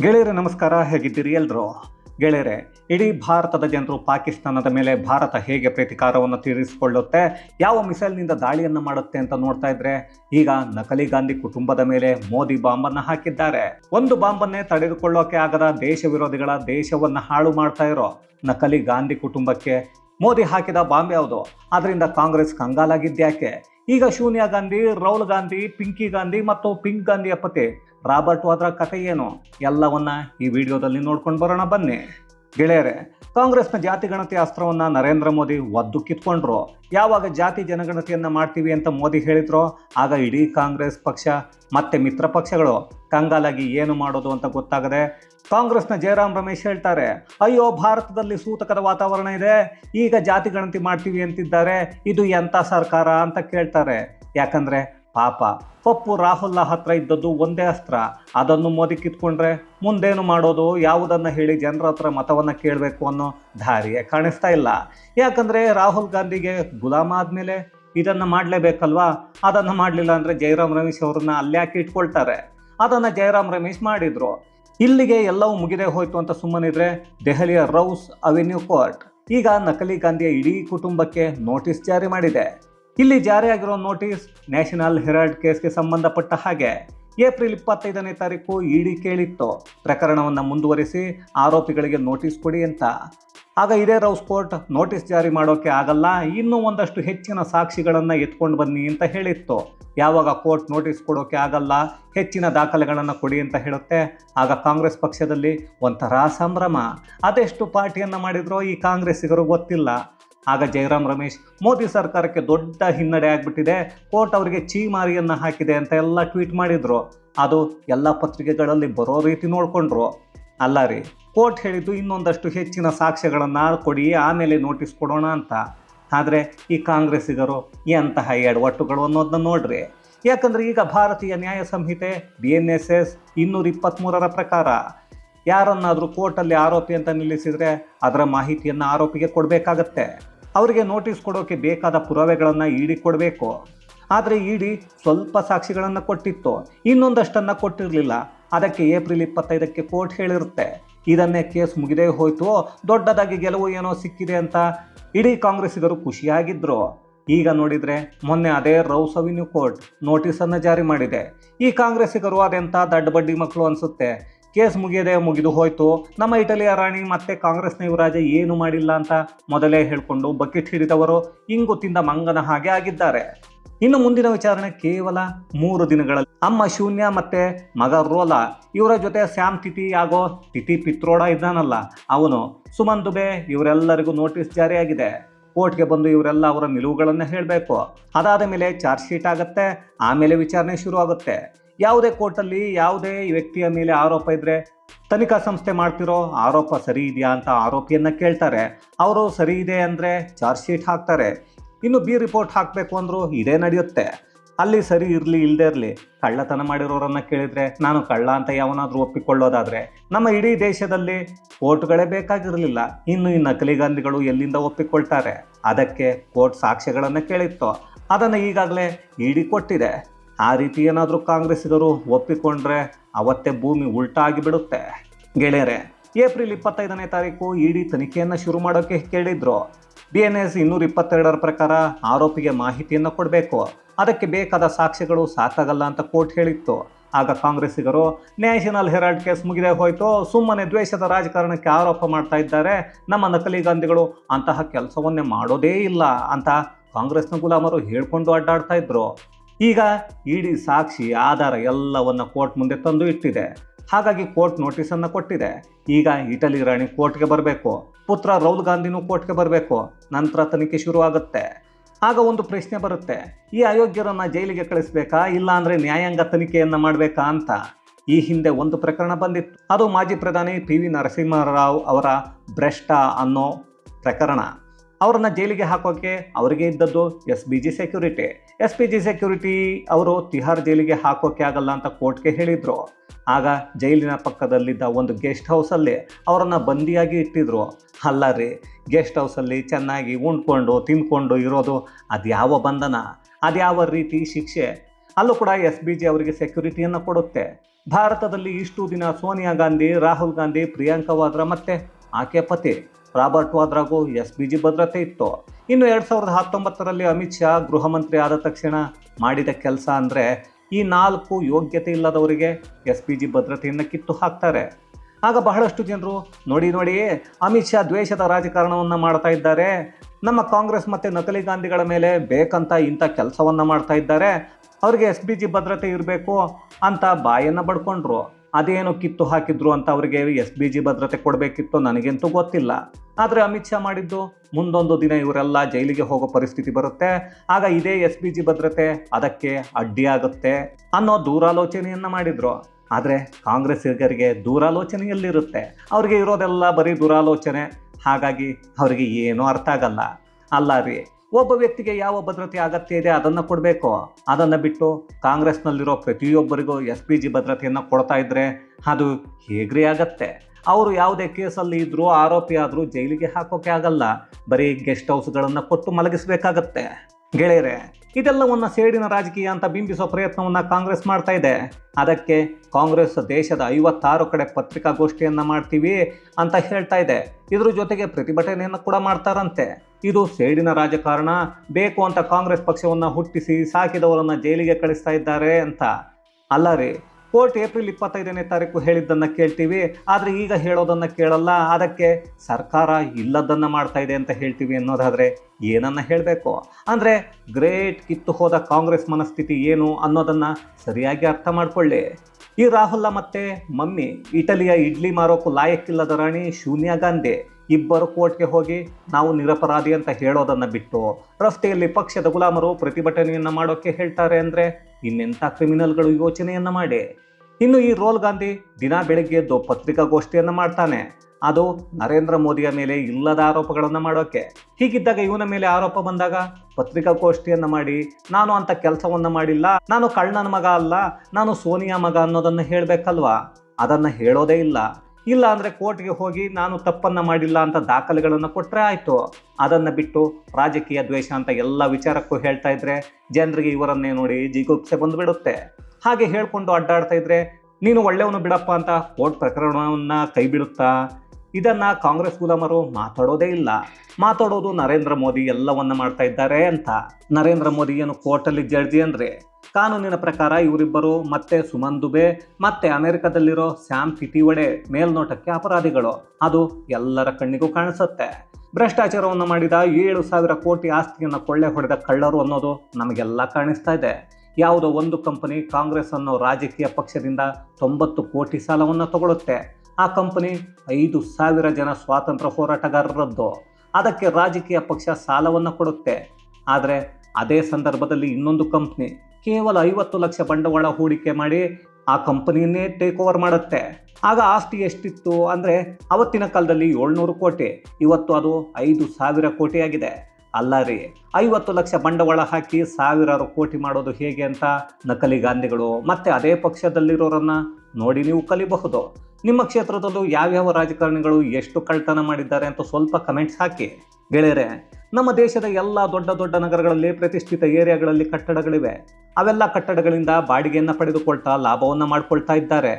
ಗೆಳೆಯರೆ, ನಮಸ್ಕಾರ. ಹೇಗಿದ್ದೀರಿ ಎಲ್ರು? ಗೆಳೆಯರೆ, ಇಡೀ ಭಾರತದ ಜನರು ಪಾಕಿಸ್ತಾನದ ಮೇಲೆ ಭಾರತ ಹೇಗೆ ಪ್ರತಿಕಾರವನ್ನು ತೀರಿಸಿಕೊಳ್ಳುತ್ತೆ, ಯಾವ ಮಿಸೈಲ್ನಿಂದ ದಾಳಿಯನ್ನು ಮಾಡುತ್ತೆ ಅಂತ ನೋಡ್ತಾ ಇದ್ರೆ, ಈಗ ನಕಲಿ ಗಾಂಧಿ ಕುಟುಂಬದ ಮೇಲೆ ಮೋದಿ ಬಾಂಬನ್ನು ಹಾಕಿದ್ದಾರೆ. ಒಂದು ಬಾಂಬನ್ನೇ ತಡೆದುಕೊಳ್ಳೋಕೆ ಆಗದ ದೇಶ ವಿರೋಧಿಗಳ ದೇಶವನ್ನು ಹಾಳು ಮಾಡ್ತಾ ಇರೋ ನಕಲಿ ಗಾಂಧಿ ಕುಟುಂಬಕ್ಕೆ ಮೋದಿ ಹಾಕಿದ ಬಾಂಬ್ ಯಾವುದು? ಅದರಿಂದ ಕಾಂಗ್ರೆಸ್ ಕಂಗಾಲಾಗಿದ್ಯಾಕೆ ಈಗ ಸೋನಿಯಾ ಗಾಂಧಿ, ರಾಹುಲ್ ಗಾಂಧಿ, ಪಿಂಕಿ ಗಾಂಧಿ ಮತ್ತು ಪಿಂಕ್ ಗಾಂಧಿಯ ಪತಿ ರಾಬರ್ಟ್ ವಾದ್ರಾ ಕಥೆ ಏನು? ಎಲ್ಲವನ್ನ ಈ ವಿಡಿಯೋದಲ್ಲಿ ನೋಡ್ಕೊಂಡು ಬರೋಣ, ಬನ್ನಿ. ಗೆಳೆಯರೆ, ಕಾಂಗ್ರೆಸ್ನ ಜಾತಿ ಗಣತಿ ಅಸ್ತ್ರವನ್ನ ನರೇಂದ್ರ ಮೋದಿ ಒದ್ದು ಕಿತ್ಕೊಂಡ್ರು. ಯಾವಾಗ ಜಾತಿ ಜನಗಣತಿಯನ್ನ ಮಾಡ್ತೀವಿ ಅಂತ ಮೋದಿ ಹೇಳಿದ್ರೋ, ಆಗ ಇಡೀ ಕಾಂಗ್ರೆಸ್ ಪಕ್ಷ, ಮತ್ತೆ ಮಿತ್ರ ಪಕ್ಷಗಳು ಕಂಗಾಲಾಗಿ ಏನು ಮಾಡೋದು ಅಂತ ಗೊತ್ತಾಗದೆ ಕಾಂಗ್ರೆಸ್ನ ಜಯರಾಮ್ ರಮೇಶ್ ಹೇಳ್ತಾರೆ, ಅಯ್ಯೋ, ಭಾರತದಲ್ಲಿ ಸೂತಕದ ವಾತಾವರಣ ಇದೆ. ಈಗ ಜಾತಿ ಗಣತಿ ಮಾಡ್ತೀವಿ ಅಂತಿದ್ದಾರೆ. ಇದು ಎಂಥ ಸರ್ಕಾರ? ಅಂತ ಕೇಳ್ತಾರೆ. ಯಾಕಂದ್ರೆ ಪಾಪ. ಪಪ್ಪು ರಾಹುಲ್ನ ಹತ್ರ ಇದ್ದದ್ದು ಒಂದೇ ಅಸ್ತ್ರ. ಅದನ್ನು ಮೋದಿ ಕಿತ್ಕೊಂಡ್ರೆ ಮುಂದೇನು ಮಾಡೋದು? ಯಾವುದನ್ನು ಹೇಳಿ ಜನರ ಹತ್ರ ಮತವನ್ನು ಕೇಳಬೇಕು ಅನ್ನೋ ದಾರಿಯೇ ಕಾಣಿಸ್ತಾ ಇಲ್ಲ. ಯಾಕಂದ್ರೆ ರಾಹುಲ್ ಗಾಂಧಿಗೆ ಗುಲಾಮ ಆದಮೇಲೆ ಇದನ್ನು ಮಾಡಲೇಬೇಕಲ್ವಾ? ಅದನ್ನು ಮಾಡಲಿಲ್ಲ ಅಂದರೆ ಜಯರಾಮ್ ರಮೇಶ್ ಅವ್ರನ್ನ ಅಲ್ಲ್ಯಾಕೆ ಇಟ್ಕೊಳ್ತಾರೆ. ಅದನ್ನು ಜಯರಾಮ್ ರಮೇಶ್ ಮಾಡಿದ್ರು. ಇಲ್ಲಿಗೆ ಎಲ್ಲವೂ ಮುಗಿದೇ ಹೋಯ್ತು ಅಂತ ಸುಮ್ಮನಿದ್ರೆ ದೆಹಲಿಯ ರೌಸ್ ಅವೆನ್ಯೂ ಕೋರ್ಟ್. ಈಗ ನಕಲಿ ಗಾಂಧಿಯ ಇಡೀ ಕುಟುಂಬಕ್ಕೆ ನೋಟಿಸ್ ಜಾರಿ ಮಾಡಿದೆ. ಇಲ್ಲಿ ಜಾರಿಯಾಗಿರೋ ನೋಟಿಸ್ ನ್ಯಾಷನಲ್ ಹೆರಾಲ್ಡ್ ಕೇಸ್ಗೆ ಸಂಬಂಧಪಟ್ಟ ಹಾಗೆ ಏಪ್ರಿಲ್ ಇಪ್ಪತ್ತೈದನೇ ತಾರೀಕು ಇಡಿ ಕೇಳಿತ್ತು. ಪ್ರಕರಣವನ್ನು ಮುಂದುವರಿಸಿ ಆರೋಪಿಗಳಿಗೆ ನೋಟಿಸ್ ಕೊಡಿ ಅಂತ. ಆಗ ಇದೇ ರೌಸ್ ಕೋರ್ಟ್ ನೋಟಿಸ್ ಜಾರಿ ಮಾಡೋಕೆ ಆಗಲ್ಲ, ಇನ್ನೂ ಒಂದಷ್ಟು ಹೆಚ್ಚಿನ ಸಾಕ್ಷಿಗಳನ್ನು ಎತ್ಕೊಂಡು ಬನ್ನಿ ಅಂತ ಹೇಳಿತ್ತು. ಯಾವಾಗ ಕೋರ್ಟ್ ನೋಟಿಸ್ ಕೊಡೋಕೆ ಆಗಲ್ಲ, ಹೆಚ್ಚಿನ ದಾಖಲೆಗಳನ್ನು ಕೊಡಿ ಅಂತ ಹೇಳುತ್ತೆ. ಆಗ ಕಾಂಗ್ರೆಸ್ ಪಕ್ಷದಲ್ಲಿ ಒಂಥರ ಸಂಭ್ರಮ. ಅದೆಷ್ಟು ಪಾರ್ಟಿಯನ್ನು ಮಾಡಿದ್ರೋ ಈ ಕಾಂಗ್ರೆಸ್ಸಿಗರು ಗೊತ್ತಿಲ್ಲ. ಆಗ ಜಯರಾಮ್ ರಮೇಶ್, ಮೋದಿ ಸರ್ಕಾರಕ್ಕೆ ದೊಡ್ಡ ಹಿನ್ನಡೆ ಆಗಿಬಿಟ್ಟಿದೆ, ಕೋರ್ಟ್ ಅವರಿಗೆ ಚೀಮಾರಿಯನ್ನು ಹಾಕಿದೆ ಅಂತ ಎಲ್ಲ ಟ್ವೀಟ್ ಮಾಡಿದ್ರು. ಅದು ಎಲ್ಲ ಪತ್ರಿಕೆಗಳಲ್ಲಿ ಬರೋ ರೀತಿ ನೋಡಿಕೊಂಡ್ರು. ಅಲ್ಲ ರೀ, ಕೋರ್ಟ್ ಹೇಳಿದ್ದು ಇನ್ನೊಂದಷ್ಟು ಹೆಚ್ಚಿನ ಸಾಕ್ಷ್ಯಗಳನ್ನು ಕೊಡಿ, ಆಮೇಲೆ ನೋಟಿಸ್ ಕೊಡೋಣ ಅಂತ. ಆದರೆ ಈ ಕಾಂಗ್ರೆಸ್ಸಿಗರು ಎಂತಹ ಎಡವಟ್ಟುಗಳು ಅನ್ನೋದನ್ನ ನೋಡ್ರಿ. ಯಾಕಂದ್ರೆ ಈಗ ಭಾರತೀಯ ನ್ಯಾಯ ಸಂಹಿತೆ ಬಿ ಎನ್ ಎಸ್ ಎಸ್ ಇನ್ನೂರ ಇಪ್ಪತ್ತ್ಮೂರರ ಪ್ರಕಾರ. ಯಾರನ್ನಾದರೂ ಕೋರ್ಟಲ್ಲಿ ಆರೋಪಿ ಅಂತ ನಿಲ್ಲಿಸಿದರೆ ಅದರ ಮಾಹಿತಿಯನ್ನು ಆರೋಪಿಗೆ ಕೊಡಬೇಕಾಗತ್ತೆ. ಅವರಿಗೆ ನೋಟಿಸ್ ಕೊಡೋಕೆ ಬೇಕಾದ ಪುರಾವೆಗಳನ್ನು ಇಡಿ ಕೊಡಬೇಕು. ಆದರೆ ಇಡಿ ಸ್ವಲ್ಪ ಸಾಕ್ಷಿಗಳನ್ನು ಕೊಟ್ಟಿತ್ತು. ಇನ್ನೊಂದಷ್ಟನ್ನು ಕೊಟ್ಟಿರಲಿಲ್ಲ. ಅದಕ್ಕೆ ಏಪ್ರಿಲ್ ಇಪ್ಪತ್ತೈದಕ್ಕೆ ಕೋರ್ಟ್ ಹೇಳಿರುತ್ತೆ. ಇದನ್ನೇ ಕೇಸ್ ಮುಗಿದೇ ಹೋಯಿತು ದೊಡ್ಡದಾಗಿ ಗೆಲುವು ಏನೋ ಸಿಕ್ಕಿದೆ ಅಂತ ಇಡೀ ಕಾಂಗ್ರೆಸ್ಸಿಗರು ಖುಷಿಯಾಗಿದ್ದರು ಈಗ ನೋಡಿದರೆ ಮೊನ್ನೆ ಅದೇ ರೌಸ್ ಅವಿನ್ಯೂ ಕೋರ್ಟ್ ನೋಟಿಸನ್ನು ಜಾರಿ ಮಾಡಿದೆ. ಈ ಕಾಂಗ್ರೆಸ್ಸಿಗರು ಅದೆಂಥ ದಡ್ಡ ಬಡ್ಡಿ ಮಕ್ಕಳು ಅನಿಸುತ್ತೆ? ಕೇಸ್ ಮುಗಿಯದೆ ಮುಗಿದು ಹೋಯ್ತು. ನಮ್ಮ ಇಟಲಿಯ ರಾಣಿ ಮತ್ತೆ ಕಾಂಗ್ರೆಸ್ನ ಯುವರಾಜ ಏನು ಮಾಡಿಲ್ಲ ಅಂತ ಮೊದಲೇ ಹೇಳಿಕೊಂಡು ಬಕೆಟ್ ಹಿಡಿದವರು ಇಂಗು ತಿಂದ ಮಂಗನ ಹಾಗೆ ಆಗಿದ್ದಾರೆ. ಇನ್ನು ಮುಂದಿನ ವಿಚಾರಣೆ ಕೇವಲ ಮೂರು ದಿನಗಳಲ್ಲಿ. ಅಮ್ಮ ಶೂನ್ಯ ಮತ್ತೆ ಮಗ ರೋಲಾ. ಇವರ ಜೊತೆ ಸ್ಯಾಮ್ ತಿಥಿ ಆಗೋ ತಿಥಿ ಪಿತ್ರೋಡ ಇದ್ದಾನಲ್ಲ. ಅವನು ಸುಮನ್ ದುಬೆ, ಇವರೆಲ್ಲರಿಗೂ ನೋಟಿಸ್ ಜಾರಿಯಾಗಿದೆ. ಕೋರ್ಟ್ಗೆ ಬಂದು ಇವರೆಲ್ಲ ಅವರ ನಿಲುವುಗಳನ್ನು ಹೇಳಬೇಕು. ಅದಾದ ಮೇಲೆ ಚಾರ್ಜ್ ಶೀಟ್ ಆಗುತ್ತೆ, ಆಮೇಲೆ ವಿಚಾರಣೆ ಶುರು ಆಗುತ್ತೆ ಯಾವುದೇ ಕೋರ್ಟಲ್ಲಿ ಯಾವುದೇ ವ್ಯಕ್ತಿಯ ಮೇಲೆ ಆರೋಪ ಇದ್ರೆ ತನಿಖಾ ಸಂಸ್ಥೆ ಮಾಡ್ತಿರೋ ಆರೋಪ ಸರಿ ಇದೆಯಾ ಅಂತ ಆರೋಪಿಯನ್ನ ಕೇಳ್ತಾರೆ. ಅವರು ಸರಿ ಇದೆ ಅಂದರೆ ಚಾರ್ಜ್ ಶೀಟ್ ಹಾಕ್ತಾರೆ. ಇನ್ನು ಬಿ ರಿಪೋರ್ಟ್ ಹಾಕಬೇಕು ಅಂದರೂ ಇದೇ ನಡೆಯುತ್ತೆ. ಅಲ್ಲಿ ಸರಿ ಇರಲಿ ಇಲ್ಲದೆ ಇರಲಿ ಕಳ್ಳತನ ಮಾಡಿರೋರನ್ನ ಕೇಳಿದ್ರೆ ನಾನು ಕಳ್ಳ ಅಂತ ಯಾವನಾದರೂ ಒಪ್ಪಿಕೊಳ್ಳೋದಾದ್ರೆ ನಮ್ಮ ಇಡೀ ದೇಶದಲ್ಲಿ ಕೋರ್ಟ್ಗಳೇ ಬೇಕಾಗಿರಲಿಲ್ಲ. ಇನ್ನು ಈ ನಕಲಿ ಗಾಂಧಿಗಳು ಎಲ್ಲಿಂದ ಒಪ್ಪಿಕೊಳ್ತಾರೆ? ಅದಕ್ಕೆ ಕೋರ್ಟ್ ಸಾಕ್ಷ್ಯಗಳನ್ನು ಕೇಳಿತ್ತು. ಅದನ್ನು ಈಗಾಗಲೇ ಇಡಿ ಕೊಟ್ಟಿದೆ. ಆ ರೀತಿ ಏನಾದರೂ ಕಾಂಗ್ರೆಸ್ಸಿಗರು ಒಪ್ಪಿಕೊಂಡ್ರೆ ಅವತ್ತೇ ಭೂಮಿ ಉಲ್ಟಾ ಆಗಿಬಿಡುತ್ತೆ ಗೆಳೆಯರೆ, ಏಪ್ರಿಲ್ ಇಪ್ಪತ್ತೈದನೇ ತಾರೀಕು ಇಡಿ ತನಿಖೆಯನ್ನು ಶುರು ಮಾಡೋಕ್ಕೆ ಕೇಳಿದ್ರು. ಬಿ ಎನ್ ಎಸ್ ಇನ್ನೂರ ಇಪ್ಪತ್ತೆರಡರ ಪ್ರಕಾರ ಆರೋಪಿಗೆ ಮಾಹಿತಿಯನ್ನು ಕೊಡಬೇಕು. ಅದಕ್ಕೆ ಬೇಕಾದ ಸಾಕ್ಷ್ಯಗಳು ಸಾಕಾಗಲ್ಲ ಅಂತ ಕೋರ್ಟ್ ಹೇಳಿತ್ತು. ಆಗ ಕಾಂಗ್ರೆಸ್ಸಿಗರು, ನ್ಯಾಷನಲ್ ಹೆರಾಲ್ಡ್ ಕೇಸ್ ಮುಗಿದೇ ಹೋಯಿತು, ಸುಮ್ಮನೆ ದ್ವೇಷದ ರಾಜಕಾರಣಕ್ಕೆ ಆರೋಪ ಮಾಡ್ತಾ ಇದ್ದಾರೆ, ನಮ್ಮ ನಕಲಿ ಗಾಂಧಿಗಳು ಅಂತಹ ಕೆಲಸವನ್ನೇ ಮಾಡೋದೇ ಇಲ್ಲ ಅಂತ ಕಾಂಗ್ರೆಸ್ನ ಗುಲಾಮರು ಹೇಳ್ಕೊಂಡು ಅಡ್ಡಾಡ್ತಾ ಇದ್ರು. ಈಗ ಇಡಿ ಸಾಕ್ಷಿ ಆಧಾರ ಎಲ್ಲವನ್ನ ಕೋರ್ಟ್ ಮುಂದೆ ತಂದು ಇಟ್ಟಿದೆ. ಹಾಗಾಗಿ ಕೋರ್ಟ್ ನೋಟಿಸನ್ನು ಕೊಟ್ಟಿದೆ. ಈಗ ಇಟಲಿ ರಾಣಿ ಕೋರ್ಟ್ಗೆ ಬರಬೇಕು. ಪುತ್ರ ರಾಹುಲ್ ಗಾಂಧಿನೂ ಕೋರ್ಟ್ಗೆ ಬರಬೇಕು. ನಂತರ ತನಿಖೆ ಶುರುವಾಗುತ್ತೆ. ಆಗ ಒಂದು ಪ್ರಶ್ನೆ ಬರುತ್ತೆ. ಈ ಅಯೋಗ್ಯರನ್ನ ಜೈಲಿಗೆ ಕಳಿಸ್ಬೇಕಾ? ಇಲ್ಲ ಅಂದರೆ ನ್ಯಾಯಾಂಗ ತನಿಖೆಯನ್ನು ಮಾಡಬೇಕಾ ಅಂತ. ಈ ಹಿಂದೆ ಒಂದು ಪ್ರಕರಣ ಬಂದಿತ್ತು. ಅದು ಮಾಜಿ ಪ್ರಧಾನಿ ಪಿ ವಿ ನರಸಿಂಹರಾವ್ ಅವರ ಭ್ರಷ್ಟ ಅನ್ನೋ ಪ್ರಕರಣ. ಅವ್ರನ್ನ ಜೈಲಿಗೆ ಹಾಕೋಕೆ ಅವರಿಗೆ ಇದ್ದದ್ದು S B G security S P G security ಅವರು ತಿಹಾರ್ ಜೈಲಿಗೆ ಹಾಕೋಕೆ ಆಗಲ್ಲ ಅಂತ ಕೋರ್ಟ್ಗೆ ಹೇಳಿದರು. ಆಗ ಜೈಲಿನ ಪಕ್ಕದಲ್ಲಿದ್ದ ಒಂದು ಗೆಸ್ಟ್ ಹೌಸಲ್ಲಿ ಅವರನ್ನು ಬಂದಿಯಾಗಿ ಇಟ್ಟಿದ್ರು. ಅಲ್ಲ ರೀ, ಗೆಸ್ಟ್ ಹೌಸಲ್ಲಿ ಚೆನ್ನಾಗಿ ಉಂಡ್ಕೊಂಡು ತಿಂದ್ಕೊಂಡು ಇರೋದು ಅದ್ಯಾವ ಬಂಧನ? ಅದ್ಯಾವ ರೀತಿ ಶಿಕ್ಷೆ? ಅಲ್ಲೂ ಕೂಡ ಎಸ್ ಬಿ ಜಿ ಅವರಿಗೆ ಸೆಕ್ಯೂರಿಟಿಯನ್ನು ಕೊಡುತ್ತೆ. ಭಾರತದಲ್ಲಿ ಇಷ್ಟು ದಿನ ಸೋನಿಯಾ ಗಾಂಧಿ, ರಾಹುಲ್ ಗಾಂಧಿ, ಪ್ರಿಯಾಂಕಾ ವಾದ್ರಾ ಮತ್ತೆ ಆಕೆ ಪತಿ. ರಾಬರ್ಟ್ ವಾದ್ರಾಗೂ ಎಸ್ ಬಿ ಜಿ ಭದ್ರತೆ ಇತ್ತು. ಇನ್ನು ಎರಡು ಸಾವಿರದ ಹತ್ತೊಂಬತ್ತರಲ್ಲಿ ಅಮಿತ್ ಶಾ ಗೃಹ ಮಂತ್ರಿ ಆದ ತಕ್ಷಣ ಮಾಡಿದ ಕೆಲಸ ಅಂದರೆ ಈ ನಾಲ್ಕು ಯೋಗ್ಯತೆ ಇಲ್ಲದವರಿಗೆ ಎಸ್ ಪಿ ಜಿ ಭದ್ರತೆಯನ್ನು ಕಿತ್ತು ಹಾಕ್ತಾರೆ. ಆಗ ಬಹಳಷ್ಟು ಜನರು ನೋಡಿ ನೋಡಿ ಅಮಿತ್ ಶಾ ದ್ವೇಷದ ರಾಜಕಾರಣವನ್ನು ಮಾಡ್ತಾ ಇದ್ದಾರೆ. ನಮ್ಮ ಕಾಂಗ್ರೆಸ್ ಮತ್ತು ನಕಲಿ ಗಾಂಧಿಗಳ ಮೇಲೆ ಬೇಕಂತ ಇಂಥ ಕೆಲಸವನ್ನು ಮಾಡ್ತಾ ಇದ್ದಾರೆ. ಅವ್ರಿಗೆ ಎಸ್ ಬಿ ಜಿ ಭದ್ರತೆ ಇರಬೇಕು ಅಂತ ಬಾಯನ್ನು ಬಡ್ಕೊಂಡ್ರು. ಅದೇನು ಕಿತ್ತು ಹಾಕಿದ್ರು ಅಂತ ಅವರಿಗೆ ಎಸ್ ಬಿ ಜಿ ಭದ್ರತೆ ಕೊಡಬೇಕಿತ್ತು ನನಗಂತೂ ಗೊತ್ತಿಲ್ಲ. ಆದರೆ ಅಮಿತ್ ಶಾ ಮಾಡಿದ್ದು, ಮುಂದೊಂದು ದಿನ ಇವರೆಲ್ಲ ಜೈಲಿಗೆ ಹೋಗೋ ಪರಿಸ್ಥಿತಿ ಬರುತ್ತೆ. ಆಗ ಇದೇ ಎಸ್ ಬಿ ಜಿ ಭದ್ರತೆ, ಅದಕ್ಕೆ ಅಡ್ಡಿಯಾಗುತ್ತೆ ಅನ್ನೋ ದೂರಾಲೋಚನೆಯನ್ನು ಮಾಡಿದರು. ಆದರೆ ಕಾಂಗ್ರೆಸ್ಸಿಗರಿಗೆ ದೂರಾಲೋಚನೆಯಲ್ಲಿರುತ್ತೆ. ಅವ್ರಿಗೆ ಇರೋದೆಲ್ಲ ಬರೀ ದುರಾಲೋಚನೆ. ಹಾಗಾಗಿ ಅವರಿಗೆ ಏನೂ ಅರ್ಥ ಆಗಲ್ಲ. ಅಲ್ಲ ರೀ ಒಬ್ಬ ವ್ಯಕ್ತಿಗೆ ಯಾವ ಭದ್ರತೆ ಅಗತ್ಯ ಇದೆ ಅದನ್ನು ಕೊಡಬೇಕು? ಅದನ್ನು ಬಿಟ್ಟು ಕಾಂಗ್ರೆಸ್ನಲ್ಲಿರೋ ಪ್ರತಿಯೊಬ್ಬರಿಗೂ ಎಸ್ ಪಿ ಜಿ ಭದ್ರತೆಯನ್ನು ಕೊಡ್ತಾ ಇದ್ರೆ ಅದು ಹೇಗ್ರಿ ಆಗತ್ತೆ? ಅವರು ಯಾವುದೇ ಕೇಸಲ್ಲಿ ಇದ್ರೂ, ಆರೋಪಿ ಆದರೂ ಜೈಲಿಗೆ ಹಾಕೋಕೆ ಆಗಲ್ಲ. ಬರೀ ಗೆಸ್ಟ್ ಹೌಸ್ಗಳನ್ನು ಕೊಟ್ಟು ಮಲಗಿಸಬೇಕಾಗತ್ತೆ. ಗೆಳೆಯರೆ, ಇದೆಲ್ಲವನ್ನ ಸೇಡಿನ ರಾಜಕೀಯ ಅಂತ ಬಿಂಬಿಸೋ ಪ್ರಯತ್ನವನ್ನ ಕಾಂಗ್ರೆಸ್ ಮಾಡ್ತಾ ಇದೆ. ಅದಕ್ಕೆ ಕಾಂಗ್ರೆಸ್ ದೇಶದ ಐವತ್ತಾರು ಕಡೆ ಪತ್ರಿಕಾಗೋಷ್ಠಿಯನ್ನು ಮಾಡ್ತೀವಿ ಅಂತ ಹೇಳ್ತಾ ಇದೆ. ಇದ್ರ ಜೊತೆಗೆ ಪ್ರತಿಭಟನೆಯನ್ನು ಕೂಡ ಮಾಡ್ತಾರಂತೆ. ಇದು ಸೇಡಿನ ರಾಜಕಾರಣ. ಬೇಕು ಅಂತ ಕಾಂಗ್ರೆಸ್ ಪಕ್ಷವನ್ನು ಹುಟ್ಟಿಸಿ ಸಾಕಿದವರನ್ನು ಜೈಲಿಗೆ ಕಳಿಸ್ತಾ ಇದ್ದಾರೆ ಅಂತ. ಅಲ್ಲ ರೀ, ಕೋರ್ಟ್ ಏಪ್ರಿಲ್ ಇಪ್ಪತ್ತೈದನೇ ತಾರೀಕು ಹೇಳಿದ್ದನ್ನು ಕೇಳ್ತೀವಿ, ಆದರೆ ಈಗ ಹೇಳೋದನ್ನು ಕೇಳಲ್ಲ. ಅದಕ್ಕೆ ಸರ್ಕಾರ ಇಲ್ಲದನ್ನು ಮಾಡ್ತಾ ಇದೆ ಅಂತ ಹೇಳ್ತೀವಿ ಅನ್ನೋದಾದರೆ ಏನನ್ನು ಹೇಳಬೇಕು? ಅಂದರೆ ಗ್ರೇಟ್ ಕಿತ್ತು ಹೋದ ಕಾಂಗ್ರೆಸ್ ಮನಸ್ಥಿತಿ ಏನು ಅನ್ನೋದನ್ನು ಸರಿಯಾಗಿ ಅರ್ಥ ಮಾಡಿಕೊಳ್ಳಿ. ಈ ರಾಹುಲ್ ಮತ್ತು ಮಮ್ಮಿ ಇಟಲಿಯ ಇಡ್ಲಿ ಮಾರೋಕ್ಕೂ ಲಾಯಕ್ಕಿಲ್ಲದ ರಾಣಿ ಶೂನ್ಯ ಗಾಂಧಿ. ಇಬ್ಬರು ಕೋರ್ಟ್ಗೆ ಹೋಗಿ ನಾವು ನಿರಪರಾಧಿ ಅಂತ ಹೇಳೋದನ್ನು ಬಿಟ್ಟು ರಸ್ತೆಯಲ್ಲಿ ಪಕ್ಷದ ಗುಲಾಮರು ಪ್ರತಿಭಟನೆಯನ್ನು ಮಾಡೋಕ್ಕೆ ಹೇಳ್ತಾರೆ ಅಂದರೆ ಇನ್ನೆಂಥ ಕ್ರಿಮಿನಲ್ಗಳು ಯೋಚನೆಯನ್ನು ಮಾಡಿ. ಇನ್ನು ಈ ರೋಲ್ ಗಾಂಧಿ ದಿನ ಬೆಳಗ್ಗೆ ಎದ್ದು ಪತ್ರಿಕಾಗೋಷ್ಠಿಯನ್ನು ಮಾಡ್ತಾನೆ. ಅದು ನರೇಂದ್ರ ಮೋದಿಯ ಮೇಲೆ ಇಲ್ಲದ ಆರೋಪಗಳನ್ನು ಮಾಡೋಕ್ಕೆ ಹೀಗಿದ್ದಾಗ ಇವನ ಮೇಲೆ ಆರೋಪ ಬಂದಾಗ ಪತ್ರಿಕಾಗೋಷ್ಠಿಯನ್ನು ಮಾಡಿ, ನಾನು ಅಂತ ಕೆಲಸವನ್ನು ಮಾಡಿಲ್ಲ, ನಾನು ಕಳ್ಳನ ಮಗ ಅಲ್ಲ, ನಾನು ಸೋನಿಯಾ ಮಗ ಅನ್ನೋದನ್ನು ಹೇಳಬೇಕಲ್ವಾ? ಅದನ್ನು ಹೇಳೋದೇ ಇಲ್ಲ. ಇಲ್ಲ ಅಂದರೆ ಕೋರ್ಟ್ಗೆ ಹೋಗಿ ನಾನು ತಪ್ಪನ್ನು ಮಾಡಿಲ್ಲ ಅಂತ ದಾಖಲೆಗಳನ್ನು ಕೊಟ್ಟರೆ ಆಯಿತು. ಅದನ್ನು ಬಿಟ್ಟು ರಾಜಕೀಯ ದ್ವೇಷ ಅಂತ ಎಲ್ಲ ವಿಚಾರಕ್ಕೂ ಹೇಳ್ತಾ ಇದ್ರೆ ಜನರಿಗೆ ಇವರನ್ನೇ ನೋಡಿ ಜಿಗುಪ್ಸೆ ಬಂದುಬಿಡುತ್ತೆ. ಹಾಗೆ ಹೇಳ್ಕೊಂಡು ಅಡ್ಡಾಡ್ತಾ ಇದ್ರೆ ನೀನು ಒಳ್ಳೆಯವನು ಬಿಡಪ್ಪ ಅಂತ ಕೋರ್ಟ್ ಪ್ರಕರಣವನ್ನು ಕೈ ಬಿಡುತ್ತಾ? ಇದನ್ನು ಕಾಂಗ್ರೆಸ್ ಗುಲಾಮರು ಮಾತಾಡೋದೇ ಇಲ್ಲ. ಮಾತಾಡೋದು ನರೇಂದ್ರ ಮೋದಿ ಎಲ್ಲವನ್ನ ಮಾಡ್ತಾ ಇದ್ದಾರೆ ಅಂತ. ನರೇಂದ್ರ ಮೋದಿ ಏನು ಕೋರ್ಟಲ್ಲಿ ಜಡ್ಜಿ ಅಂದರೆ ಕಾನೂನಿನ ಪ್ರಕಾರ ಇವರಿಬ್ಬರು ಮತ್ತೆ ಸುಮನ್ ದುಬೆ, ಮತ್ತೆ ಅಮೆರಿಕದಲ್ಲಿರೋ ಸ್ಯಾಮ್ ಪಿಟಿವಡೆ ಮೇಲ್ನೋಟಕ್ಕೆ ಅಪರಾಧಿಗಳು. ಅದು ಎಲ್ಲರ ಕಣ್ಣಿಗೂ ಕಾಣಿಸುತ್ತೆ. ಭ್ರಷ್ಟಾಚಾರವನ್ನು ಮಾಡಿದ ಏಳು ಸಾವಿರ ಕೋಟಿ ಆಸ್ತಿಯನ್ನು ಕೊಳ್ಳೆ ಹೊಡೆದ ಕಳ್ಳರು ಅನ್ನೋದು ನಮಗೆಲ್ಲ ಕಾಣಿಸ್ತಾ ಇದೆ. ಯಾವುದೋ ಒಂದು ಕಂಪನಿ ಕಾಂಗ್ರೆಸ್ ಅನ್ನೋ ರಾಜಕೀಯ ಪಕ್ಷದಿಂದ ತೊಂಬತ್ತು ಕೋಟಿ ಸಾಲವನ್ನು ತಗೊಳುತ್ತೆ. ಆ ಕಂಪನಿ ಐದು ಸಾವಿರ ಜನ ಸ್ವಾತಂತ್ರ್ಯ ಹೋರಾಟಗಾರರದ್ದು. ಅದಕ್ಕೆ ರಾಜಕೀಯ ಪಕ್ಷ ಸಾಲವನ್ನು ಕೊಡುತ್ತೆ. ಆದರೆ ಅದೇ ಸಂದರ್ಭದಲ್ಲಿ ಇನ್ನೊಂದು ಕಂಪ್ನಿ ಕೇವಲ ಐವತ್ತು ಲಕ್ಷ ಬಂಡವಾಳ ಹೂಡಿಕೆ ಮಾಡಿ ಆ ಕಂಪನಿಯನ್ನೇ ಟೇಕ್ ಓವರ್ ಮಾಡುತ್ತೆ. ಆಗ ಆಸ್ತಿ ಎಷ್ಟಿತ್ತು ಅಂದರೆ ಅವತ್ತಿನ ಕಾಲದಲ್ಲಿ ಏಳ್ನೂರು ಕೋಟಿ, ಇವತ್ತು ಅದು ಐದು ಸಾವಿರ ಕೋಟಿ ಆಗಿದೆ ಅಲ್ಲ ರೀ, ಐವತ್ತು ಲಕ್ಷ ಬಂಡವಾಳ ಹಾಕಿ ಸಾವಿರಾರು ಕೋಟಿ ಮಾಡೋದು ಹೇಗೆ ಅಂತ ನಕಲಿ ಗಾಂಧಿಗಳು ಮತ್ತೆ ಅದೇ ಪಕ್ಷದಲ್ಲಿರೋರನ್ನ ನೋಡಿ ನೀವು ಕಲಿಬಹುದು. ನಿಮ್ಮ ಕ್ಷೇತ್ರದಲ್ಲೂ ಯಾವ್ಯಾವ ರಾಜಕಾರಣಿಗಳು ಎಷ್ಟು ಕಳ್ತನ ಮಾಡಿದ್ದಾರೆ ಅಂತ ಸ್ವಲ್ಪ ಕಮೆಂಟ್ಸ್ ಹಾಕಿ. ಗೆಳೆಯರೆ ನಮ್ಮ ದೇಶದ ಎಲ್ಲ ದೊಡ್ಡ ದೊಡ್ಡ ನಗರಗಳಲ್ಲಿ ಪ್ರತಿಷ್ಠಿತ ಏರಿಯಾಗಳಲ್ಲಿ ಕಟ್ಟಡಗಳಿವೆ. ಅವೆಲ್ಲ ಕಟ್ಟಡಗಳಿಂದ ಬಾಡಿಗೆಯನ್ನು ಪಡೆದುಕೊಳ್ತಾ ಲಾಭವನ್ನು ಮಾಡಿಕೊಳ್ತಾ ಇದ್ದಾರೆ.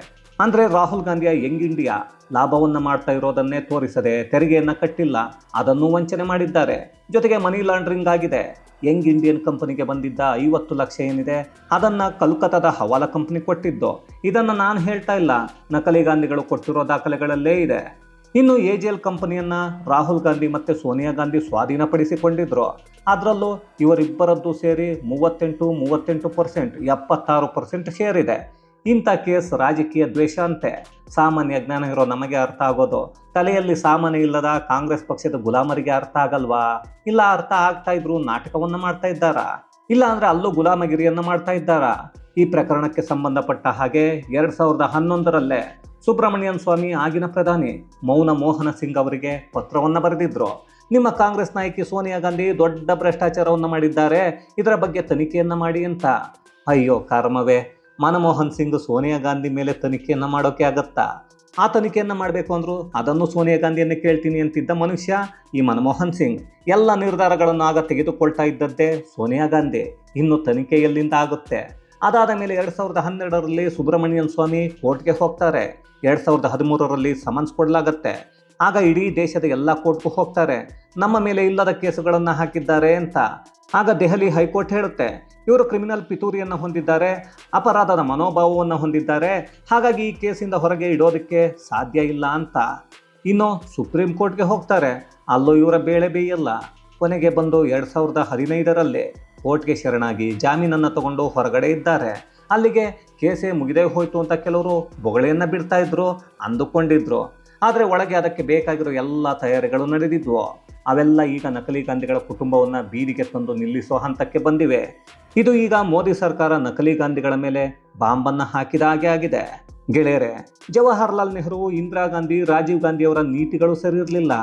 ಅಂದರೆ ರಾಹುಲ್ ಗಾಂಧಿಯ ಯಂಗ್ ಇಂಡಿಯಾ ಲಾಭವನ್ನು ಮಾಡ್ತಾ ಇರೋದನ್ನೇ ತೋರಿಸದೆ ತೆರಿಗೆಯನ್ನು ಕಟ್ಟಿಲ್ಲ, ಅದನ್ನು ವಂಚನೆ ಮಾಡಿದ್ದಾರೆ. ಜೊತೆಗೆ ಮನಿ ಲಾಂಡ್ರಿಂಗ್ ಆಗಿದೆ. ಯಂಗ್ ಇಂಡಿಯನ್ ಕಂಪನಿಗೆ ಬಂದಿದ್ದ ಐವತ್ತು ಲಕ್ಷ ಏನಿದೆ, ಅದನ್ನು ಕಲ್ಕತ್ತಾದ ಹವಾಲಾ ಕಂಪನಿ ಕೊಟ್ಟಿದ್ದು. ಇದನ್ನು ನಾನು ಹೇಳ್ತಾ ಇಲ್ಲ, ನಕಲಿ ಗಾಂಧಿಗಳು ಕೊಟ್ಟಿರೋ ದಾಖಲೆಗಳಲ್ಲೇ ಇದೆ. ಇನ್ನು ಎ ಜಿ ಎಲ್ ಕಂಪನಿಯನ್ನು ರಾಹುಲ್ ಗಾಂಧಿ ಮತ್ತು ಸೋನಿಯಾ ಗಾಂಧಿ ಸ್ವಾಧೀನಪಡಿಸಿಕೊಂಡಿದ್ರು. ಅದರಲ್ಲೂ ಇವರಿಬ್ಬರದ್ದು ಸೇರಿ ಮೂವತ್ತೆಂಟು ಮೂವತ್ತೆಂಟು ಪರ್ಸೆಂಟ್, ಎಪ್ಪತ್ತಾರು ಪರ್ಸೆಂಟ್ ಶೇರ್ ಇದೆ ಇಂಥ ಕೇಸ್ ರಾಜಕೀಯ ದ್ವೇಷ ಅಂತೆ. ಸಾಮಾನ್ಯ ಜ್ಞಾನ ಇರೋ ನಮಗೆ ಅರ್ಥ ಆಗೋದು. ತಲೆಯಲ್ಲಿ ಸಾಮಾನ್ಯ ಇಲ್ಲದ ಕಾಂಗ್ರೆಸ್ ಪಕ್ಷದ ಗುಲಾಮರಿಗೆ ಅರ್ಥ ಆಗಲ್ವಾ? ಇಲ್ಲ ಅರ್ಥ ಆಗ್ತಾ ಇದ್ರು ನಾಟಕವನ್ನು ಮಾಡ್ತಾ ಇದ್ದಾರಾ? ಇಲ್ಲ ಅಂದ್ರೆ ಅಲ್ಲೂ ಗುಲಾಮಗಿರಿಯನ್ನು ಮಾಡ್ತಾ ಇದ್ದಾರಾ? ಈ ಪ್ರಕರಣಕ್ಕೆ ಸಂಬಂಧಪಟ್ಟ ಹಾಗೆ ಎರಡ್ ಸಾವಿರದ ಹನ್ನೊಂದರಲ್ಲೇ ಸುಬ್ರಹ್ಮಣ್ಯನ್ ಸ್ವಾಮಿ ಆಗಿನ ಪ್ರಧಾನಿ ಮೌನ ಮೋಹನ ಸಿಂಗ್ ಅವರಿಗೆ ಪತ್ರವನ್ನು ಬರೆದಿದ್ರು. ನಿಮ್ಮ ಕಾಂಗ್ರೆಸ್ ನಾಯಕಿ ಸೋನಿಯಾ ಗಾಂಧಿ ದೊಡ್ಡ ಭ್ರಷ್ಟಾಚಾರವನ್ನು ಮಾಡಿದ್ದಾರೆ. ಇದರ ಬಗ್ಗೆ ತನಿಖೆಯನ್ನು ಮಾಡಿ ಅಂತ. ಅಯ್ಯೋ ಕರ್ಮವೇ. ಮನಮೋಹನ್ ಸಿಂಗ್ ಸೋನಿಯಾ ಗಾಂಧಿ ಮೇಲೆ ತನಿಖೆಯನ್ನು ಮಾಡೋಕೆ ಆಗತ್ತಾ? ಆ ತನಿಖೆಯನ್ನು ಮಾಡಬೇಕು ಅಂದ್ರು ಅದನ್ನು ಸೋನಿಯಾ ಗಾಂಧಿಯನ್ನು ಕೇಳ್ತೀನಿ ಅಂತಿದ್ದ ಮನುಷ್ಯ ಈ ಮನಮೋಹನ್ ಸಿಂಗ್. ಎಲ್ಲ ನಿರ್ಧಾರಗಳನ್ನು ಆಗ ತೆಗೆದುಕೊಳ್ತಾ ಇದ್ದದ್ದೇ ಸೋನಿಯಾ ಗಾಂಧಿ. ಇನ್ನು ತನಿಖೆ ಎಲ್ಲಿಂದ ಆಗುತ್ತೆ? ಅದಾದ ಮೇಲೆ ಎರಡು ಸಾವಿರದ ಹನ್ನೆರಡರಲ್ಲಿ ಸುಬ್ರಹ್ಮಣ್ಯನ್ ಸ್ವಾಮಿ ಕೋರ್ಟ್ಗೆ ಹೋಗ್ತಾರೆ. ಎರಡು ಸಾವಿರದ ಹದಿಮೂರರಲ್ಲಿ ಸಮನ್ಸ್ ಕೊಡಲಾಗತ್ತೆ. ಆಗ ಇಡೀ ದೇಶದ ಎಲ್ಲ ಕೋರ್ಟ್ಗೂ ಹೋಗ್ತಾರೆ. ನಮ್ಮ ಮೇಲೆ ಇಲ್ಲದ ಕೇಸುಗಳನ್ನು ಹಾಕಿದ್ದಾರೆ ಅಂತ. ಆಗ ದೆಹಲಿ ಹೈಕೋರ್ಟ್ ಹೇಳುತ್ತೆ. ಇವರು ಕ್ರಿಮಿನಲ್ ಪಿತೂರಿಯನ್ನು ಹೊಂದಿದ್ದಾರೆ, ಅಪರಾಧದ ಮನೋಭಾವವನ್ನು ಹೊಂದಿದ್ದಾರೆ, ಹಾಗಾಗಿ ಈ ಕೇಸಿಂದ ಹೊರಗೆ ಇಡೋದಕ್ಕೆ ಸಾಧ್ಯ ಇಲ್ಲ ಅಂತ. ಇನ್ನು ಸುಪ್ರೀಂ ಕೋರ್ಟ್ಗೆ ಹೋಗ್ತಾರೆ. ಅಲ್ಲೂ ಇವರ ಬೇಳೆ ಬೇಯಲ್ಲ. ಕೊನೆಗೆ ಬಂದು ಎರಡು ಸಾವಿರದ ಹದಿನೈದರಲ್ಲಿ ಕೋರ್ಟ್ಗೆ ಶರಣಾಗಿ ಜಾಮೀನನ್ನು ತಗೊಂಡು ಹೊರಗಡೆ ಇದ್ದಾರೆ. ಅಲ್ಲಿಗೆ ಕೇಸೇ ಮುಗಿದೇ ಹೋಯಿತು ಅಂತ ಕೆಲವರು ಬೊಗಳೆಯನ್ನು ಬಿಡ್ತಾ ಇದ್ರು, ಅಂದುಕೊಂಡಿದ್ರು. ಆದರೆ ಒಳಗೆ ಅದಕ್ಕೆ ಬೇಕಾಗಿರೋ ಎಲ್ಲ ತಯಾರಿಗಳು ನಡೆದಿದ್ವು. ಅವೆಲ್ಲ ಈಗ ನಕಲಿ ಗಾಂಧಿಗಳ ಕುಟುಂಬವನ್ನು ಬೀದಿಗೆ ತಂದು ನಿಲ್ಲಿಸೋ ಹಂತಕ್ಕೆ ಬಂದಿವೆ. ಇದು ಈಗ ಮೋದಿ ಸರ್ಕಾರ ನಕಲಿ ಗಾಂಧಿಗಳ ಮೇಲೆ ಬಾಂಬನ್ನು ಹಾಕಿದ ಹಾಗೆ ಆಗಿದೆ. ಗೆಳೆಯರೆ, ಜವಾಹರ್ಲಾಲ್ ನೆಹರು, ಇಂದಿರಾ ಗಾಂಧಿ, ರಾಜೀವ್ ಗಾಂಧಿ ಅವರ ನೀತಿಗಳು ಸರಿ ಇರಲಿಲ್ಲ.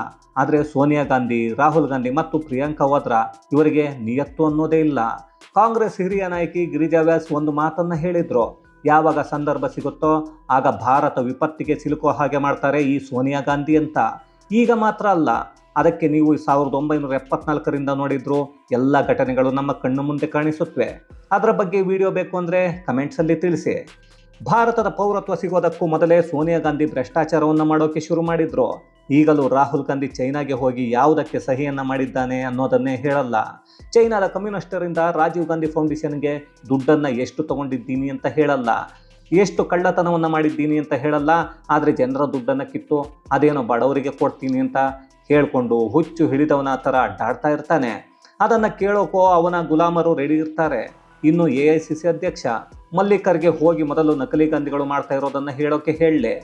ಆದರೆ ಸೋನಿಯಾ ಗಾಂಧಿ, ರಾಹುಲ್ ಗಾಂಧಿ ಮತ್ತು ಪ್ರಿಯಾಂಕಾ ವಾದ್ರಾ ಇವರಿಗೆ ನಿಯತ್ತು ಅನ್ನೋದೇ ಇಲ್ಲ. ಕಾಂಗ್ರೆಸ್ ಹಿರಿಯ ನಾಯಕಿ ಗಿರಿಜಾ ವ್ಯಾಸ್ ಒಂದು ಮಾತನ್ನು ಹೇಳಿದ್ರು. ಯಾವಾಗ ಸಂದರ್ಭ ಸಿಗುತ್ತೋ ಆಗ ಭಾರತ ವಿಪತ್ತಿಗೆ ಸಿಲುಕೋ ಹಾಗೆ ಮಾಡ್ತಾರೆ ಈ ಸೋನಿಯಾ ಗಾಂಧಿ ಅಂತ. ಈಗ ಮಾತ್ರ ಅಲ್ಲ, ಅದಕ್ಕೆ ನೀವು ಸಾವಿರದ ಒಂಬೈನೂರ ಎಪ್ಪತ್ನಾಲ್ಕರಿಂದ ನೋಡಿದ್ರು ಎಲ್ಲ ಘಟನೆಗಳು ನಮ್ಮ ಕಣ್ಣು ಮುಂದೆ ಕಾಣಿಸುತ್ತವೆ ಅದರ ಬಗ್ಗೆ ವಿಡಿಯೋ ಬೇಕು ಅಂದರೆ ಕಮೆಂಟ್ಸಲ್ಲಿ ತಿಳಿಸಿ. ಭಾರತದ ಪೌರತ್ವ ಸಿಗೋದಕ್ಕೂ ಮೊದಲೇ ಸೋನಿಯಾ ಗಾಂಧಿ ಭ್ರಷ್ಟಾಚಾರವನ್ನು ಮಾಡೋಕೆ ಶುರು ಮಾಡಿದ್ರು. ಈಗಲೂ ರಾಹುಲ್ ಗಾಂಧಿ ಚೈನಾಗೆ ಹೋಗಿ ಯಾವುದಕ್ಕೆ ಸಹಿಯನ್ನ ಮಾಡಿದ್ದಾನೆ ಅನ್ನೋದನ್ನೇ ಹೇಳಲ್ಲ. ಚೈನಾದ ಕಮ್ಯುನಿಸ್ಟರಿಂದ ರಾಜೀವ್ ಗಾಂಧಿ ಫೌಂಡೇಶನ್ಗೆ ದುಡ್ಡನ್ನು ಎಷ್ಟು ತಗೊಂಡಿದ್ದೀನಿ ಅಂತ ಹೇಳಲ್ಲ. ಎಷ್ಟು ಕಳ್ಳತನವನ್ನು ಮಾಡಿದ್ದೀನಿ ಅಂತ ಹೇಳಲ್ಲ. ಆದರೆ ಜನರ ದುಡ್ಡನ್ನು ಕಿತ್ತು ಅದೇನೋ ಬಡವರಿಗೆ ಕೊಡ್ತೀನಿ ಅಂತ ಹೇಳ್ಕೊಂಡು ಹುಚ್ಚು ಹಿಡಿದವನ ಥರ ಅಡ್ಡಾಡ್ತಾ ಇರ್ತಾನೆ. ಅದನ್ನು ಕೇಳೋಕೋ ಅವನ ಗುಲಾಮರು ರೆಡಿ ಇರ್ತಾರೆ. ಇನ್ನು ಎ ಐ ಸಿ ಸಿ ಅಧ್ಯಕ್ಷ ಮಲ್ಲಿಕರ್ಗೆ ಹೋಗಿ ಮೊದಲು ನಕಲಿ ಗಾಂಧಿಗಳು ಮಾಡ್ತಾ ಇರೋದನ್ನು ಹೇಳೋಕ್ಕೆ ಹೇಳಲೆ.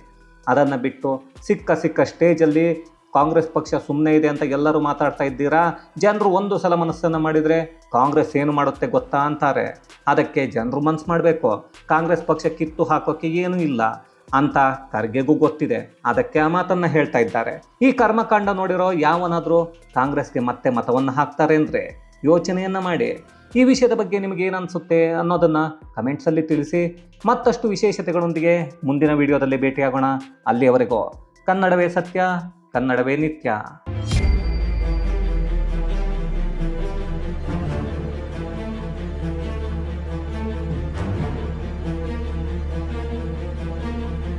ಅದನ್ನು ಬಿಟ್ಟು ಸಿಕ್ಕ ಸಿಕ್ಕ ಸ್ಟೇಜಲ್ಲಿ ಕಾಂಗ್ರೆಸ್ ಪಕ್ಷ ಸುಮ್ಮನೆ ಇದೆ ಅಂತ ಎಲ್ಲರೂ ಮಾತಾಡ್ತಾ ಇದ್ದೀರಾ? ಜನರು ಒಂದು ಸಲ ಮನಸ್ಸನ್ನು ಮಾಡಿದರೆ ಕಾಂಗ್ರೆಸ್ ಏನು ಮಾಡುತ್ತೆ ಗೊತ್ತಾ ಅಂತಾರೆ. ಅದಕ್ಕೆ ಜನರು ಮನಸ್ಸು ಮಾಡಬೇಕು. ಕಾಂಗ್ರೆಸ್ ಪಕ್ಷ ಕಿತ್ತು ಹಾಕೋಕ್ಕೆ ಏನೂ ಇಲ್ಲ. ಅಂತ ಖರ್ಗೆಗೂ ಗೊತ್ತಿದೆ. ಅದಕ್ಕೆ ಆ ಮಾತನ್ನು ಹೇಳ್ತಾ ಇದ್ದಾರೆ. ಈ ಕರ್ಮಕಾಂಡ ನೋಡಿರೋ ಯಾವನಾದರೂ ಕಾಂಗ್ರೆಸ್ಗೆ ಮತ್ತೆ ಮತವನ್ನು ಹಾಕ್ತಾರೆ ಅಂದರೆ ಯೋಚನೆಯನ್ನು ಮಾಡಿ. ಈ ವಿಷಯದ ಬಗ್ಗೆ ನಿಮಗೆ ಏನನ್ಸುತ್ತೆ ಅನ್ನೋದನ್ನು ಕಮೆಂಟ್ಸಲ್ಲಿ ತಿಳಿಸಿ, ಮತ್ತಷ್ಟು ವಿಶೇಷತೆಗಳೊಂದಿಗೆ ಮುಂದಿನ ವಿಡಿಯೋದಲ್ಲಿ ಭೇಟಿಯಾಗೋಣ. ಅಲ್ಲಿಯವರೆಗೂ ಕನ್ನಡವೇ ಸತ್ಯ, ಕನ್ನಡವೇ ನಿತ್ಯ.